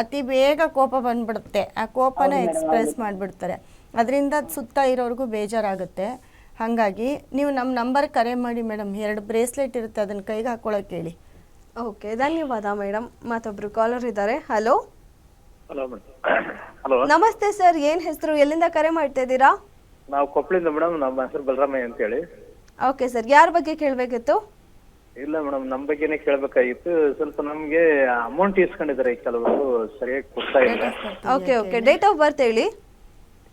ಅತಿ ಬೇಗ ಕೋಪ ಬಂದ್ಬಿಡುತ್ತೆ. ಆ ಕೋಪನ ಎಕ್ಸ್ಪ್ರೆಸ್ ಮಾಡಿಬಿಡ್ತಾರೆ. ಅದರಿಂದ ಸುತ್ತ ಇರೋರಿಗೂ ಬೇಜಾರಾಗುತ್ತೆ. ಹಾಗಾಗಿ ನೀವು ನಮ್ಮ ನಂಬರ್ ಕರೆ ಮಾಡಿ ಮೇಡಮ್. ಎರಡು ಬ್ರೇಸ್ಲೆಟ್ ಇರುತ್ತೆ ಅದನ್ನ ಕೈಗೆ ಹಾಕೊಳ್ಳೋಕೆ ಹೇಳಿ. ಓಕೆ ಧನ್ಯವಾದ ಮೇಡಮ್. ಮತ್ತೊಬ್ರು ಕಾಲರ್ ಇದ್ದಾರೆ. ಹಲೋ ಹಲೋ ಹಲೋ ನಮಸ್ತೆ ಸರ್ ಏನ್ ಹೆಸರು? ಎಲ್ಲಿಂದ ಕರೆ ಮಾಡ್ತಾ ಇದ್ದೀರಾ? ನಾವು ಕೊಪ್ಪಳಿಂದ ಮೇಡಮ್ ನಮ್ಮ ಹೆಸರು ಬಲರಾಮಯ್ಯ ಅಂತೇಳಿ. ಓಕೆ ಸರ್ ಯಾರ ಬಗ್ಗೆ ಕೇಳಬೇಕಿತ್ತು? ಇಲ್ಲ ಮೇಡಮ್ ನಮ್ಮ ಬಗ್ಗೆನೇ ಕೇಳಬೇಕಾಗಿತ್ತು. ಸ್ವಲ್ಪ ನಮಗೆ ಅಮೌಂಟ್ ಇಸ್ಕೊಂಡಿದ್ದಾರೆ ಕೆಲವರು ಸರಿಯಾಗಿ ಕೊಡ್ತಾ ಇಲ್ಲ. Okay okay date of birth ಹೇಳಿ.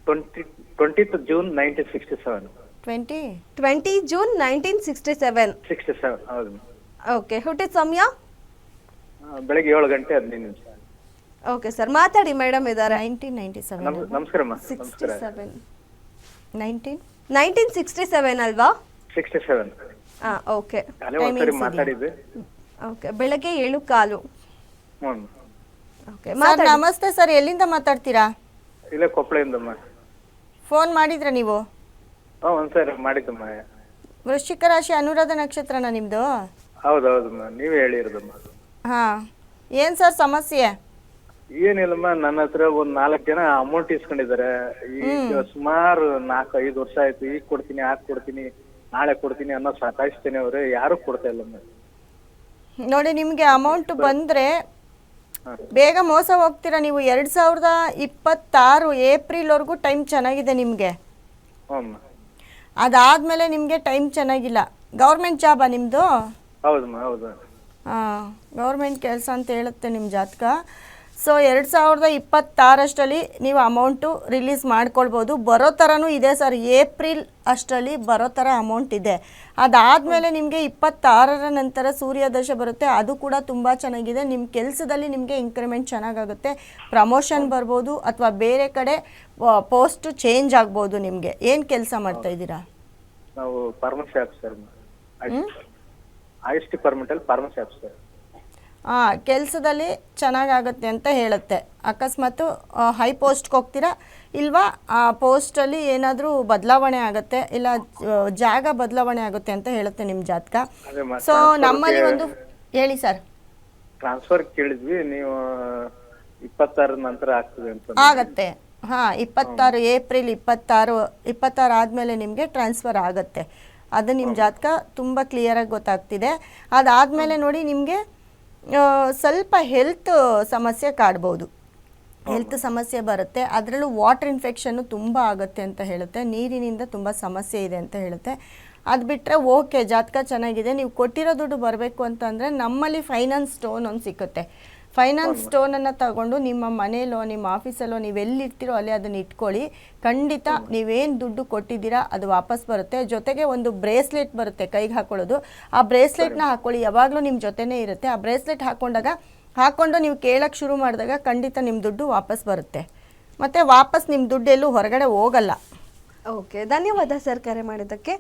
Twenty twentieth June nineteen sixty seven. Twenty twenty June nineteen sixty seven. Sixty seven ಹೌದು. ಓಕೆ ಹುಟ್ಟಿದ ಸಮಯ? ಬೆಳಿಗ್ಗೆ ಬೆಳಗ್ಗೆ ಏಳು ಗಂಟೆ ಹದಿನೈದು ನಿಮಿಷ. ಓಕೆ ಸರ್ ಮಾತಾಡಿ ಮೇಡಮ್ ಇದ್ದಾರೆ ನೈನ್ಟೀನ್ ನೈಂಟಿ ಸೆವೆನ್. ನಮ್ ನಮಸ್ಕಾರಮ್ಮ ಸಿಕ್ಸ್ಟಿ ನಮಸ್ಕಾರ. Seven. Nineteen? Nineteen sixty seven ಅಲ್ವಾ? Sixty seven. ಹಾಂ ಓಕೆ ಒಂದ್ಸರಿ ಮಾತಾಡಿದ್ವಿ ಓಕೆ ಬೆಳಗ್ಗೆ ಏಳು ಕಾಲು. ಹ್ಞೂ. ಓಕೆ ಸರ್ ಮಾತಾಡಿ ನಮಸ್ತೆ ಸರ್ ಎಲ್ಲಿಂದ ಮಾತಾಡ್ತೀರಾ? ಇಲ್ಲೇ ಕೊಪ್ಪಳದಿಂದಮ್ಮ ಫೋನ್ ಮಾಡಿದ್ರ ನೀವು? ಹಾಂ ಒಂದ್ಸರಿ ಮಾಡಿದ್ದಮ್ಮ ವೃಶ್ಚಿಕ ರಾಶಿ ಅನುರಾಧ ನಕ್ಷತ್ರನ ನಿಮ್ಮದು ಹೌದು ಹೌದಮ್ಮ ನೀವೇ ಹೇಳಿರೋದಮ್ಮ. ಹಾಂ. ಏನು ಸರ್ ಸಮಸ್ಯೆ? ಏನಿಲ್ಲಮ್ಮ ನನ್ನ ಹತ್ರ ಒಂದ್ ನಾಲ್ಕು ಜನ ಅಮೌಂಟ್ ಇಸ್ಕೊಂಡಿದ್ದಾರೆ. ಈಗ ಸುಮಾರು ನಾಲ್ಕು ಐದು ವರ್ಷ ಆಯ್ತು ಈಗ ಕೊಡ್ತೀನಿ ಆಗ ಕೊಡ್ತೀನಿ. ನಾಳೆ ಕೊಡ್ತೀನಿ ಅನ್ನೋ ಸತಾಯಿಸ್ತೀನಿ ಅವ್ರೆ ಯಾರು ಕೊಡ್ತಾ ಇಲ್ಲ ನೋಡಿ ನಿಮಗೆ ಅಮೌಂಟ್ ಬಂದ್ರೆ ಬೇಗ ಮೋಸ ಹೋಗ್ತೀರಾ ನೀವು? ಎರಡು ಸಾವಿರದ ಇಪ್ಪತ್ತಾರು ಏಪ್ರಿಲ್ವರೆಗೂ ಟೈಮ್ ಚೆನ್ನಾಗಿದೆ ನಿಮಗೆ. ಅದಾದ್ಮೇಲೆ ನಿಮ್ಗೆ ಅದಾದಮೇಲೆ ನಿಮಗೆ ಟೈಮ್ ಚೆನ್ನಾಗಿಲ್ಲ. ಗೌರ್ಮೆಂಟ್ ಜಾಬಾ ನಿಮ್ಮದು ಹೌದಮ್ಮ ಹೌದು. ಹಾಂ ಗೌರ್ಮೆಂಟ್ ಕೆಲಸ ಅಂತ ಹೇಳುತ್ತೆ ನಿಮ್ಮ ಜಾತಕ. ಸೊ ಎರಡು ಸಾವಿರದ ಇಪ್ಪತ್ತಾರಷ್ಟರಲ್ಲಿ ನೀವು ಅಮೌಂಟು ರಿಲೀಸ್ ಮಾಡ್ಕೊಳ್ಬೋದು. ಬರೋ ಥರನೂ ಇದೆ ಸರ್. ಏಪ್ರಿಲ್ ಅಷ್ಟರಲ್ಲಿ ಬರೋ ಥರ ಅಮೌಂಟ್ ಇದೆ. ಅದಾದಮೇಲೆ ನಿಮಗೆ ಇಪ್ಪತ್ತಾರರ ನಂತರ ಸೂರ್ಯ ದಶೆ ಬರುತ್ತೆ. ಅದು ಕೂಡ ತುಂಬ ಚೆನ್ನಾಗಿದೆ. ನಿಮ್ಮ ಕೆಲಸದಲ್ಲಿ ನಿಮಗೆ ಇನ್ಕ್ರಿಮೆಂಟ್ ಚೆನ್ನಾಗಾಗುತ್ತೆ. ಪ್ರಮೋಷನ್ ಬರ್ಬೋದು ಅಥವಾ ಬೇರೆ ಕಡೆ ಪೋಸ್ಟ್ ಚೇಂಜ್ ಆಗ್ಬೋದು ನಿಮಗೆ. ಏನು ಕೆಲಸ ಮಾಡ್ತಾ ಇದ್ದೀರಾ? ನಾವು ಫಾರ್ಮಸಿ ಆಫೀಸರ್ ಆಯುಷ್ ಡಿಪಾರ್ಟ್ಮೆಂಟಲ್ಲಿ ಫಾರ್ಮಸಿ ಆಫೀಸರ್ ಕೆಲಸದಲ್ಲಿ ಚೆನ್ನಾಗಾಗುತ್ತೆ ಅಂತ ಹೇಳುತ್ತೆ. ಅಕಸ್ಮಾತು ಹೈ ಪೋಸ್ಟ್ಗೆ ಹೋಗ್ತೀರಾ? ಇಲ್ವಾ ಆ ಪೋಸ್ಟಲ್ಲಿ ಏನಾದರೂ ಬದಲಾವಣೆ ಆಗುತ್ತೆ? ಇಲ್ಲ ಜಾಗ ಬದಲಾವಣೆ ಆಗುತ್ತೆ ಅಂತ ಹೇಳುತ್ತೆ ನಿಮ್ಮ ಜಾತಕ? ಸೊ ನಮ್ಮಲ್ಲಿ ಒಂದು ಹೇಳಿ ಸರ್ ಟ್ರಾನ್ಸ್ಫರ್ ಕೇಳಿದ್ವಿ ನೀವು ಇಪ್ಪತ್ತಾರ ನಂತರ ಆಗ್ತದೆ ಅಂತ ಆಗತ್ತೆ. ಹಾ ಇಪ್ಪತ್ತಾರು ಏಪ್ರಿಲ್ ಇಪ್ಪತ್ತಾರು ಇಪ್ಪತ್ತಾರು ಆದ್ಮೇಲೆ ನಿಮಗೆ ಟ್ರಾನ್ಸ್ಫರ್ ಆಗುತ್ತೆ. ಅದು ನಿಮ್ಮ ಜಾತಕ ತುಂಬಾ ಕ್ಲಿಯರ್ ಆಗಿ ಗೊತ್ತಾಗ್ತಿದೆ. ಅದಾದ್ಮೇಲೆ ನೋಡಿ ನಿಮಗೆ ಸ್ವಲ್ಪ ಹೆಲ್ತ್ ಸಮಸ್ಯೆ ಕಾಡ್ಬೋದು. ಹೆಲ್ತ್ ಸಮಸ್ಯೆ ಬರುತ್ತೆ. ಅದರಲ್ಲೂ ವಾಟರ್ ಇನ್ಫೆಕ್ಷನ್ನು ತುಂಬ ಆಗುತ್ತೆ ಅಂತ ಹೇಳುತ್ತೆ. ನೀರಿನಿಂದ ತುಂಬ ಸಮಸ್ಯೆ ಇದೆ ಅಂತ ಹೇಳುತ್ತೆ. ಅದು ಬಿಟ್ಟರೆ ಓಕೆ ಜಾತಕ ಚೆನ್ನಾಗಿದೆ. ನೀವು ಕೊಟ್ಟಿರೋ ದುಡ್ಡು ಬರಬೇಕು ಅಂತಂದರೆ ನಮ್ಮಲ್ಲಿ ಫೈನಾನ್ಸ್ ಸ್ಟೋನ್ ಒಂದು ಸಿಕ್ಕುತ್ತೆ. ಫೈನಾನ್ಸ್ ಸ್ಟೋನನ್ನು ತಗೊಂಡು ನಿಮ್ಮ ಮನೆಯಲ್ಲೋ ನಿಮ್ಮ ಆಫೀಸಲ್ಲೋ ನೀವು ಎಲ್ಲಿರ್ತೀರೋ ಅಲ್ಲಿ ಅದನ್ನ ಇಟ್ಕೊಳ್ಳಿ. ಖಂಡಿತ ನೀವೇನು ದುಡ್ಡು ಕೊಟ್ಟಿದ್ದೀರಾ ಅದು ವಾಪಸ್ ಬರುತ್ತೆ. ಜೊತೆಗೆ ಒಂದು ಬ್ರೇಸ್ಲೆಟ್ ಬರುತ್ತೆ ಕೈಗೆ ಹಾಕೊಳ್ಳೋದು. ಆ ಬ್ರೇಸ್ಲೆಟ್ನ ಹಾಕೊಳ್ಳಿ ಯಾವಾಗಲೂ ನಿಮ್ಮ ಜೊತೆನೇ ಇರುತ್ತೆ. ಆ ಬ್ರೇಸ್ಲೆಟ್ ಹಾಕೊಂಡಾಗ ಹಾಕೊಂಡು ನೀವು ಕೇಳಕ್ಕೆ ಶುರು ಮಾಡಿದಾಗ ಖಂಡಿತ ನಿಮ್ಮ ದುಡ್ಡು ವಾಪಸ್ ಬರುತ್ತೆ. ಮತ್ತು ವಾಪಸ್ ನಿಮ್ಮ ದುಡ್ಡೆಲ್ಲೂ ಹೊರಗಡೆ ಹೋಗಲ್ಲ. ಓಕೆ ಧನ್ಯವಾದ ಸರ್ ಕರೆ ಮಾಡಿದ್ದಕ್ಕೆ.